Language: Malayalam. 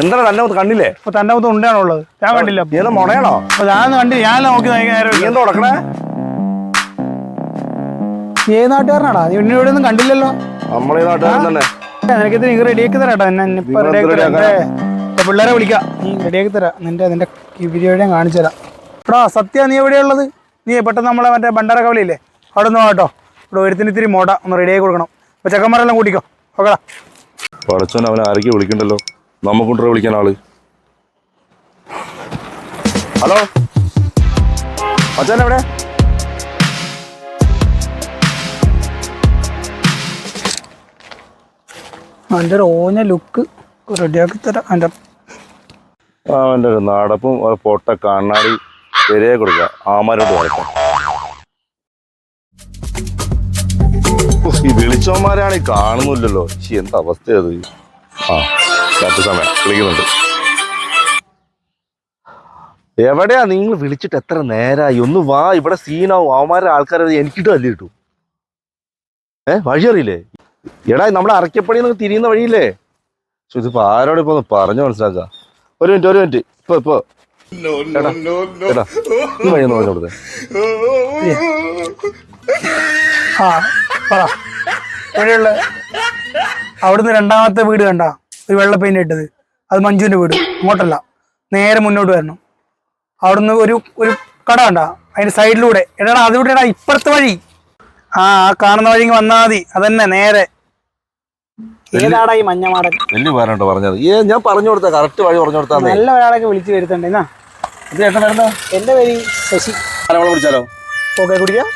എന്താണ് തന്നെ ഒന്ന് കണ്ടില്ലേ അപ്പൊ തന്റെ മുഖത്ത് ഉണ്ടാണുള്ളത് ഞാൻ കണ്ടില്ല. നീ എന്താ ഞാൻ കണ്ടില്ല. ഞാൻ നോക്കി നീ എന്താ ഉടക്കണേ ഏത് നാട്ടുകാരനാടാ? നീ ഇവിടെ ഒന്നും കണ്ടില്ലല്ലോ. നമ്മളെ നാട്ടുകാരൻ തന്നെ. നിനക്ക് ഇത് റെഡിയാക്കി തരാട്ടോ എന്നെ ഇപ്പൊ റെഡിയാക്കി എന്ത് തരാം. പിള്ളേരെ വിളിക്കാം. നീ റെഡിയാക്കി തരാം. നിന്റെ നിന്റെ വീഡിയോയും കാണിച്ചു തരാം. എടാ സത്യ നീ എവിടെയുള്ളത് നീ പെട്ടെന്ന് നമ്മളെ മറ്റേ ഭണ്ഡാര കവലയില്ലേ? അവിടെ നിന്ന് പോകട്ടോ ഇവിടെ ഒരുത്തിന് ഇത്തിരി മോട ഒന്ന് റെഡിയാക്കി കൊടുക്കണം. അപ്പൊ ചെക്കന്മാരെല്ലാം കൂട്ടിക്കോ. ഓക്കെടാ. പടച്ചോൻ അവനെ ആരൊക്കെ വിളിക്കണ്ടല്ലോ. നമുക്കുണ്ടോ വിളിക്കാൻ ആൾ. ഹലോ? അച്ഛൻ എവിടെ എന്റെ ഒരു ഓഞ്ഞ ലുക്ക് റെഡിയാക്കി തരാം. എന്റെ അവന്റെ ഒരു നടപ്പും ഒരു പൊട്ട കണ്ണാടി ശരിയെ കൊടുക്കുക ആമാരോട് വരക്കാം ഈ വിളിച്ചോമാരാണ് ഈ കാണുന്നില്ലല്ലോ. എന്താ അവസ്ഥയത് ആ. കറക്റ്റ് സമയം. വിളിക്കുന്നുണ്ട്. എവിടെയാ നിങ്ങൾ വിളിച്ചിട്ട് എത്ര നേരായി? ഒന്ന് വാ ഇവിടെ സീനാവും അവന്മാരുടെ ആൾക്കാരെ എനിക്കിട്ട് അല്ലേ കിട്ടും. ഏ വഴി അറിയില്ലേ എടാ നമ്മുടെ അറക്കപ്പടി നിങ്ങൾ തിരിയുന്ന വഴിയില്ലേ? പക്ഷെ ഇതിപ്പോ ആരോട് ഇപ്പൊ ഒന്ന് പറഞ്ഞു മനസ്സിലാക്ക? ഒരു മിനിറ്റ് ഒരു മിനിറ്റ്. ഇപ്പൊ ഇപ്പൊ. എടാ എടാ ഈ വഴി ഒന്ന് പറഞ്ഞു കൊടുത്തേ. ആ പറ. അവിടുന്ന് രണ്ടാമത്തെ വീട് കണ്ട. ഒരു വെള്ള പെയിന്റ് ഇട്ടത്. അത് മഞ്ജുവിന്റെ വീട് അങ്ങോട്ടല്ല. നേരെ മുന്നോട്ട് വരണം. അവിടുന്ന് ഒരു ഒരു കട കണ്ട. അതിന്റെ സൈഡിലൂടെ എടാ അതിലൂടെ ഇപ്പുറത്തെ വഴി. ആ ആ കാണുന്ന വഴി വന്നാൽ വന്നാ മതി. അതന്നെ നേരെ. ഏതാടാ ഈ മഞ്ഞമാടൻ വലിയ പേരാട്ടോ പറഞ്ഞത്? ഏ ഞാൻ പറഞ്ഞു കൊടുത്ത കറക്റ്റ് വഴി പറഞ്ഞു കൊടുത്താ നല്ല ഒരാളൊക്കെ വിളിച്ചു വരുത്തണ്ടേ എന്നാ? ഇത് ചേട്ടൻ വരുന്ന? എന്റെ പേര് ശശി. ഓക്കെ കുടിക്കാം.